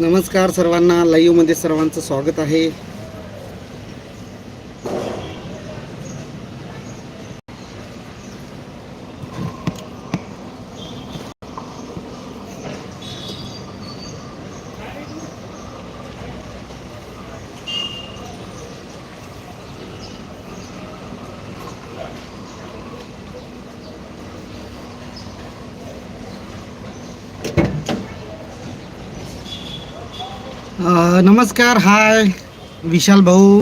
नमस्कार सर्वांना लाईव्हमध्ये सर्वांचं स्वागत आहे अ, नमस्कार हाय. विशाल भाऊ.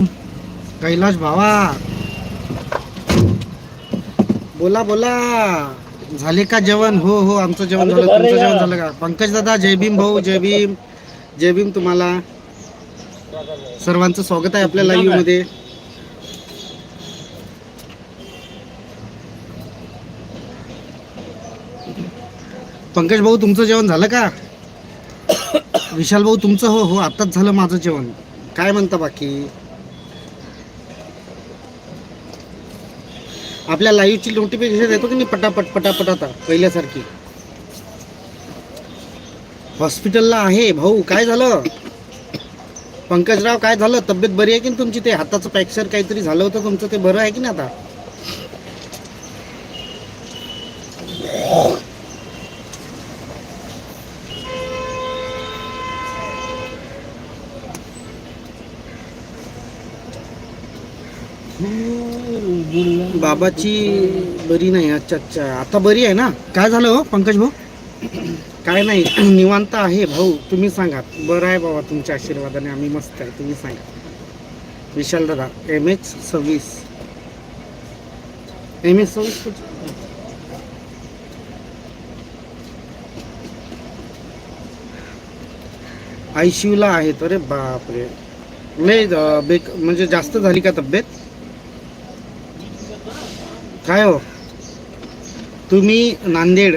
कैलाश भावा. बोला बोला. झाले का जेवण? हो हो आमचं जेवण झालं. तुमचं जेवण झालं का? पंकज दादा जय भीम भाऊ जय भीम. जय भीम तुम्हाला. सर्वांचं स्वागत आहे आपल्या लाईव्हमध्ये. पंकज भाऊ तुमचं जेवण झालं का? विशाल भाऊ तुमचं हो हो आताच झालं माझं जेवण. काय म्हणता बाकी? आपल्या लाईव्हची नोटिफिकेशन येतो की नाही पटापट पटापट आता पहिल्यासारखी? हॉस्पिटलला आहे भाऊ काय झालं? पंकजराव काय झालं? तब्येत बरी आहे की तुमची? ते हाताचं पॅक्चर काहीतरी झालं होतं तुमचं ते बरं आहे की नाही आता? बाबाची बरी नाही अच्छा अच्छा आता बरी आहे ना? काय झालं हो पंकज भाऊ? काय नाही निवांत आहे भाऊ. तुम्ही सांगा. बरं आहे बाबा तुमच्या आशीर्वादाने. आम्ही मस्त आहे. तुम्ही सांगा. विशाल दादा एम एच सव्वीस. एम एच सव्वीस आय सी यूला आहेत. अरे बापरे. लय बेक म्हणजे जास्त झाली का तब्येत? काय हो? तुम्ही नांदेड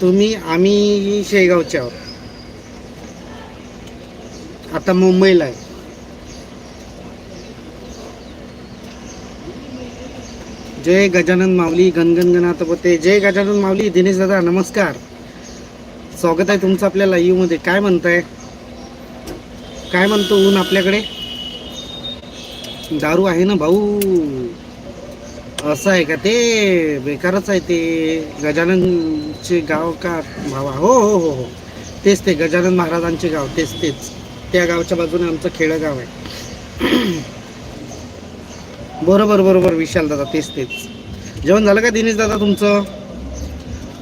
तुम्ही आम्ही शेगावचे आहोत. आता मुंबईला आहे. जय गजानन माऊली गणगण गणात जय गजानन माऊली दिनेश दादा नमस्कार. स्वागत आहे तुमचं आपल्या लाईव्हमध्ये काय म्हणताय? काय म्हणतो ऊन आपल्याकडे? दारू आहे ना भाऊ? असं आहे का? ते बेकारच आहे ते. गजाननचे गाव का? भावा. हो हो हो हो. तेच ते. गजानन महाराजांचे गाव. तेच तेच. त्या गावच्या बाजूने आमचं खेडगाव आहे. बरोबर बरोबर विशाल दादा. तेच तेच. जेवण झालं का दिनेश दादा तुमचं?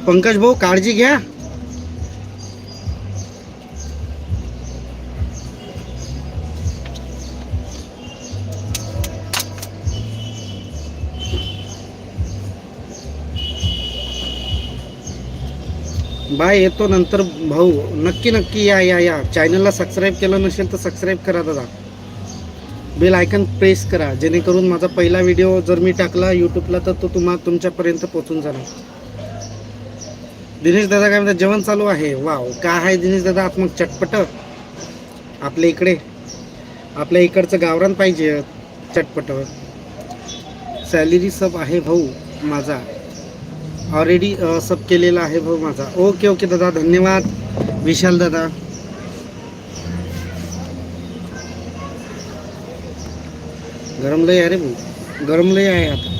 पंकज भाऊ काळजी घ्या. बाय येतो नंतर भाऊ. नक्की नक्की या या या. चॅनलला सबस्क्राईब केलं नसेल तर सबस्क्राईब करा दादा. बेल आयकन प्रेस करा. जेणेकरून माझा पहिला व्हिडिओ जर मी टाकला यूट्यूबला तर तो तुम्हा तुमच्यापर्यंत पोचून जाणार. दिनेश दादा काय म्हणतात जेवण चालू आहे. वाव काय आहे दिनेश दादा? आत्मक मग चटपट. आपल्या इकडे. आपल्या इकडचं गावरान पाहिजे. चटपट. सॅलरी सब आहे भाऊ माझा. ऑलरेडी सब केलेला आहे भाऊ माझा. ओके ओके दादा धन्यवाद. विशाल दादा. गरम लय आहे रे भाऊ. गरम लय आहे आता.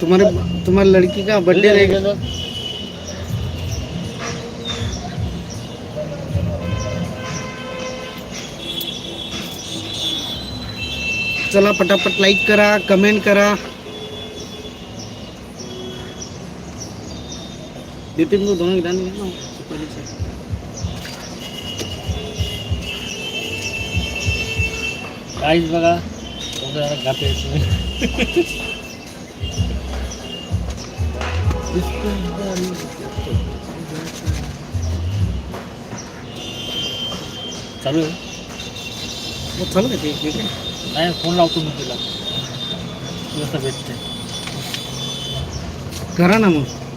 तुम्हारे तुम्हारी लड़की का बर्थडे रहेगा चला, पटापट लाईक करा कमेंट करा. बिपिन को दोनों गिराने में ना सुपारीचं. काहीच बघा घाते चालू आहे चालू आहे ते ठीक आहे नाही फोन लावतो मी तुला. तुला भेटते करा ना मग.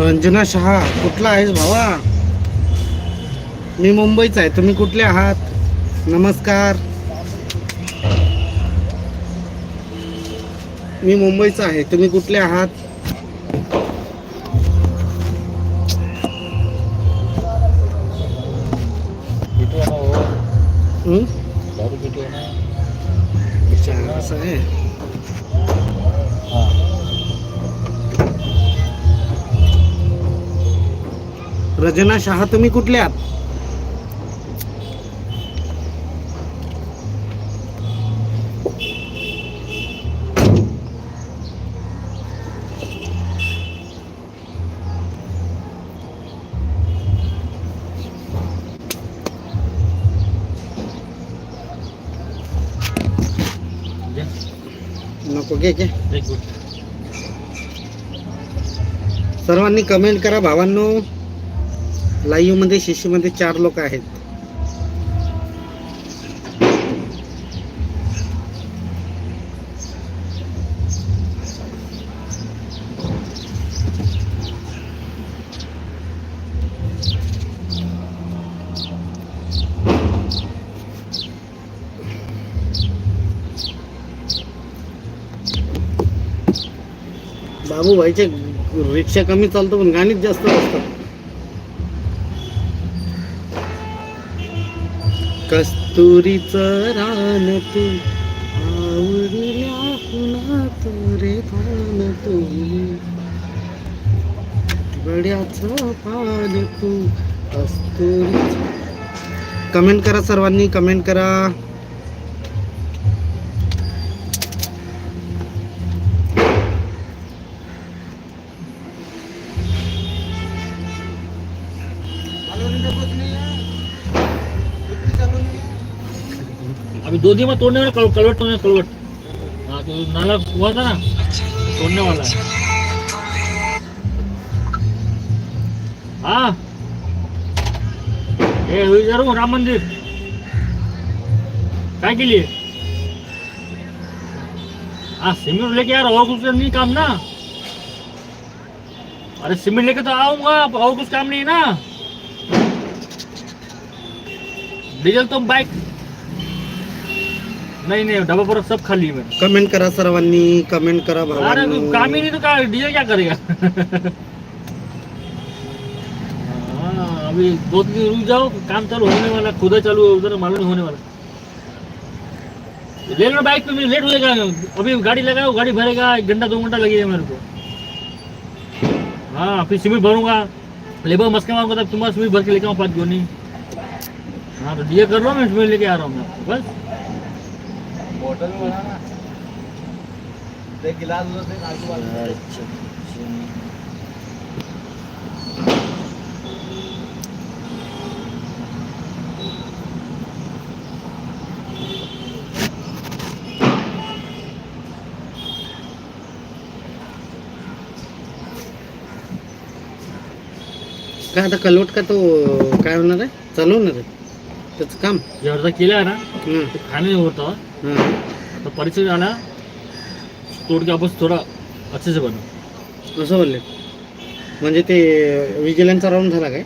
रंजना शहा कुठला आहेस भावा? मी मुंबईचा आहे तुम्ही कुठले आहात? नमस्कार. मी मुंबईचा आहे तुम्ही कुठले आहात? असं आहे. रजना शहा तुम्ही कुठले आहात? नको घे घे. सर्वांनी कमेंट करा भावांनो. लाईव्हमध्ये शिशीमध्ये चार लोक आहेत. बाबू भाईचे रिक्षा कमी चालतो पण गाणीच जास्त असतात कस्तुरीच रान तू आवडल्या पुन्हा तुरे पान तू? गड्याचं पान तू कस्तुरी कमेंट करा सर्वांनी कमेंट करा. दो दिन में तोड़ने वाला, कल- कलवट तोड़ने कलवट. हाँ तो नाला हुआ था ना तोड़ने वाला. है. हाँ ए इधर हूँ, राम मंदिर. काय के लिए हाँ सीमेंट लेके यार और कुछ नहीं काम ना. अरे, सीमेंट लेके तो आऊँगा और कुछ काम नहीं ना. डीजल तो बाइक नहीं नहीं डब्बा पर सब खाली है कमेंट करा सर्वांनी कमेंट करा अरे भावांनो. काम ही नहीं तो क्या डीजल क्या करेगा? हाँ, अभी दो तीन दिन रुक जाओ काम चालू होने वाला खुदा चालू है उधर मालूम नहीं होने वाला। ले लो बाइक पे लेट हो जाएगा अभी गाड़ी लगाओ गाड़ी भरेगा एक घंटा दो घंटा लगेगा मेरे को। हाँ फिर सीमेंट भरूँगा। लेबर मस्का मारूँगा तब तुम्हारा सीमेंट भर के लेके आऊँ पाँच गोनी हाँ तो डीजल कर लो मैं सीमेंट लेके आ रहा हूँ मैं बस। बॉटल में बना ना. ते गिलास होते आजूबाजू अच्छा काय आता कलवट का तो काय होणार आहे? चालवणार आहे? त्याचं काम? जेवढा केला आहे ना हं, ते खाणे होतं. हं. आता परिचय आला तोड़ के वापस थोड़ा अच्छे से बनो असं बोलले म्हणजे ते विजिलन्सचा राऊंड झाला काय?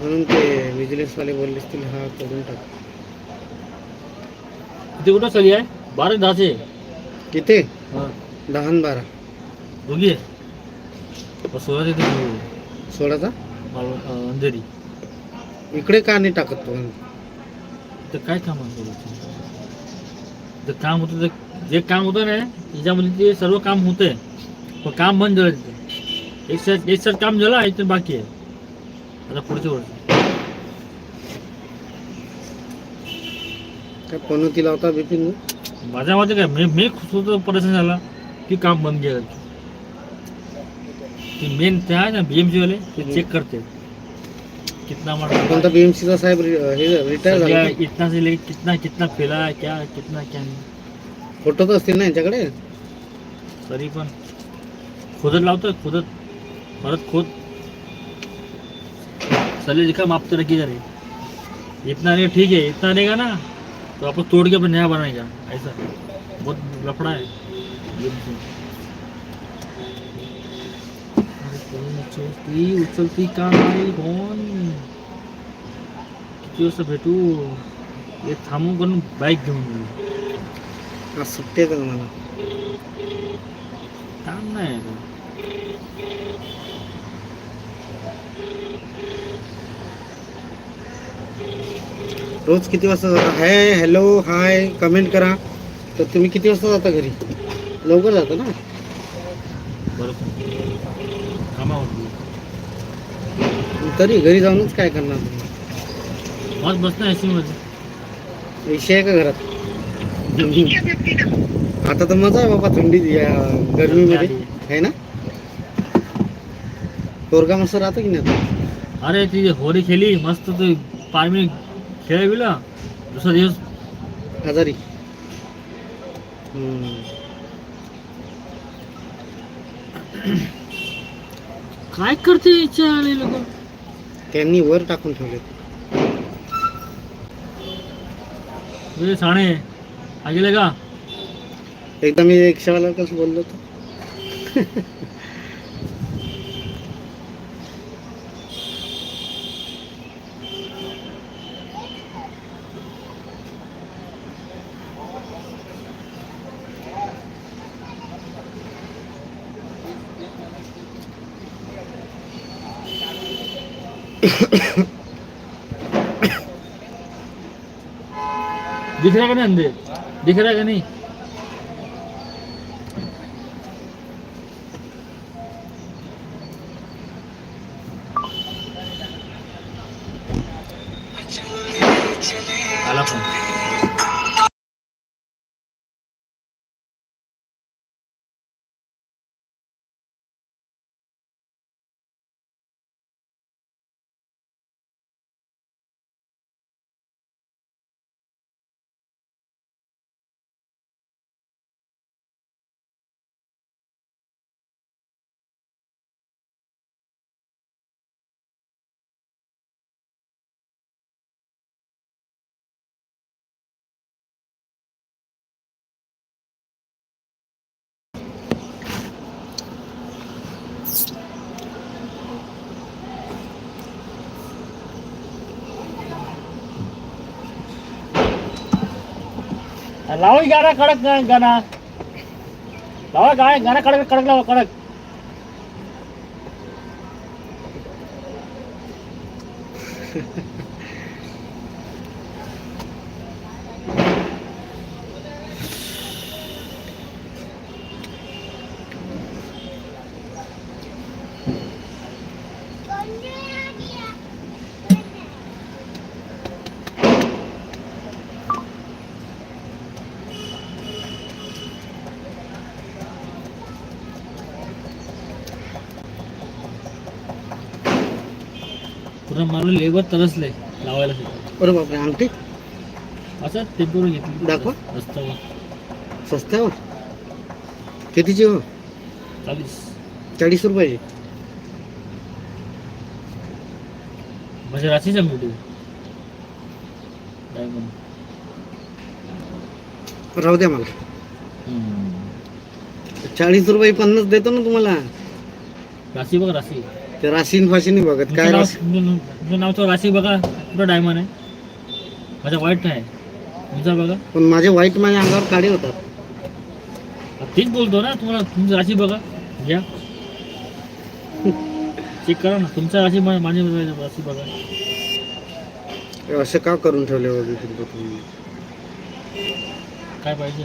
म्हणून ते विजिलन्सवाले बोलले असतील हा करून टाक. किती कुठं चली आहे? बारा दहा से किती हाँ. दहा आणि बारा. होगी है और सोळा ते ते. सोळाचा? मालवण अं, अंधेरी. इकडे का नाही टाकत तो? ते काय काम असतं ते काम होतं ते जे काम होतं ना त्याच्यामध्ये ते सर्व काम होते. पण काम बंद झालं तिथे. एक साईड एक साईड काम झालं एक बाकी आहे. आता पुढच्या वर्षी. काय पनोती लावता बिपिन? माझ्या मते काय मी मी स्वतः परेशान झाला की काम बंद केलं. ते मेन ते आहे ना बीएमसी वाले ते चेक करते. कितना कोणता मारा बीएमसीचा साहेब रि- हे रिटायर झाला? इतना से लेके कितना कितना फैला है क्या कितना क्या नहीं। फोटो तर असतील ना यांच्याकडे? तरी पण. खोदत लावतो खोदत. परत खोद. चले लिखा मापते रखी जा रही इतना नहीं ठीक है इतना रहेगा ना? तो आपको तोड़ के अपना नया बनाएगा ऐसा. बहुत लफड़ा है कोई उचलती उचलती का नाही कोण किती भेटू एक थांबून करून बाईक घेऊन येऊ आज का तुम्हाला काम नाही का? रोज किती वाजता जाता? हाय हॅलो हाय कमेंट करा। तर तुम्ही किती वाजता जाता घरी? लवकर जाता ना? बरोबर तरी घरी जाऊनच काय करणार? तुम्ही मस्त बसणं एसी मध्ये. विषय आहे का घरात? आता तर मजा आहे बाबा थंडीत या गरमीमध्ये. आहे. ना? पोरगा मस्त राहतो की नाही अरे ती होळी खेळली मस्त तू पाच मिनिट खेळ गेला दुसरा दिवस आजारी. हम्म. काय करते इच्छा आले लोक? त्यांनी वर टाकून ठेवले. तुझे साणे गेले का? एकदा मी रिक्षावाला कसं बोललो होतो. दिख रहा है कि नहीं? अंदर दिख रहा है कि नहीं? લાવો ગાના કડક ગાના લાવો ગાય ગાના કડક કડક લાવો કડક Ha ha ha. पूर्ण मारून लेबर तरसले लावायला. सुद्धा. अरे बापरे अंगठी असं टेम्पोर घेतली. दाखवा. रस्त्यावर. स्वस्त्यावर कितीची हो? चाळीस. चाळीस रुपयाची. म्हणजे राशीच्या मिळते डायमंड राहू द्या मला. चाळीस रुपये पन्नास देतो ना तुम्हाला. राशी बघा राशी ते राशीन फाशीन बघत. काय नाव तुमचं नावचं राशी बघा कुठं डायमंड आहे? माझा वाईट नाही तुमचा बघा. पण माझे वाईट माझ्या अंगावर काळे होतात. तेच बोलतो ना तुम्हाला तुमची राशी बघा. घ्या. चेक करा ना तुमचा राशी मा- माझी राशी बघा. असं का करून ठेवले वगैरे तुम्ही? काय पाहिजे?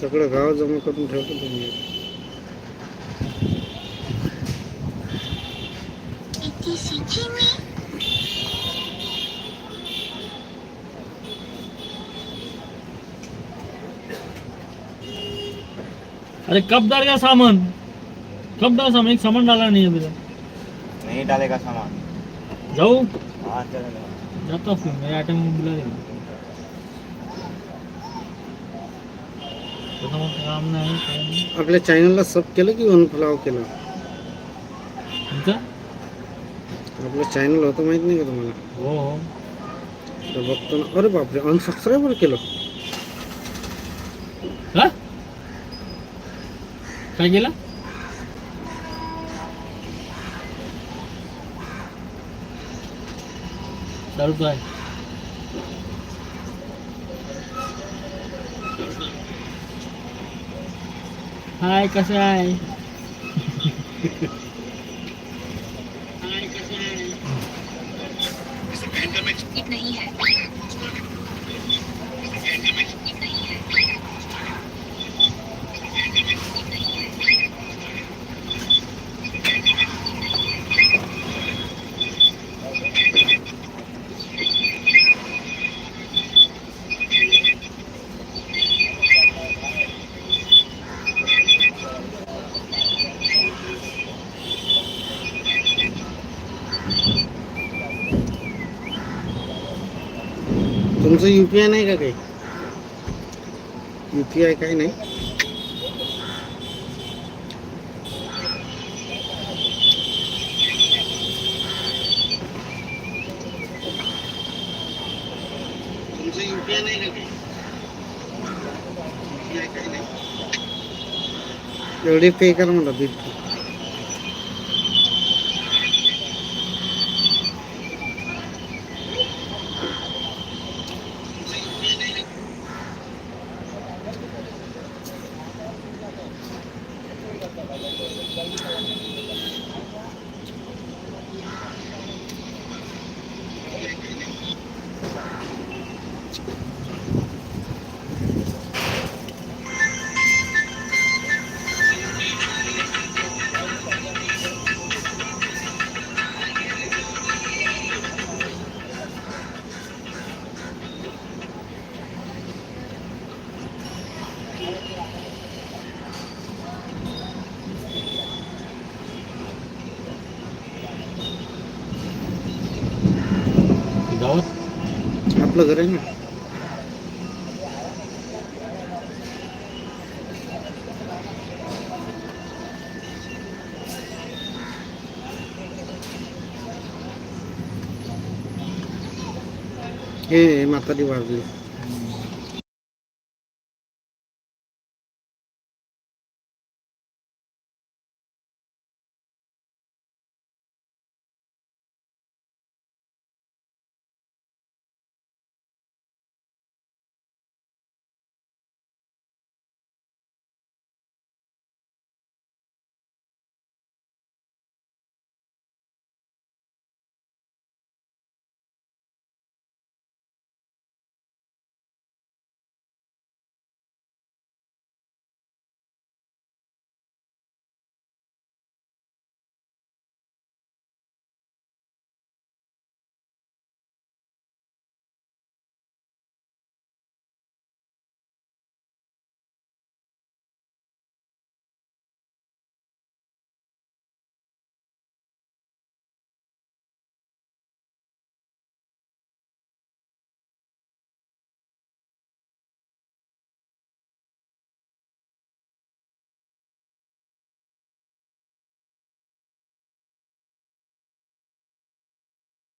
सगळं गाव जमा करून ठेवतो तुम्ही. अरे कब डाल का सामान? कब डाल सामान एक सामान डाला नहीं अभी तक. नहीं डालेगा सामान। जाओ हाँ चलेगा। जाता हूँ फिर मेरे आइटम में बुला देगा पता मग काम नाही काय नाही आपल्या चॅनलला सब केलं की अनफॉलो केलं? आपलं चॅनल होतं माहित नाही का तुम्हाला? हो हो. तर बघतो ना. अरे बापरे अनसबस्क्राईबर केलं. हा? काय केलं? आहे. हाय कसं यूपीआय नाही का काही? यू पी आय काही नाही. तुमचं आय नाही का काही? काही नाही. एवढी पे कर मला बिल गावात आपलं घर आहे ना हे म्हातारी वाजली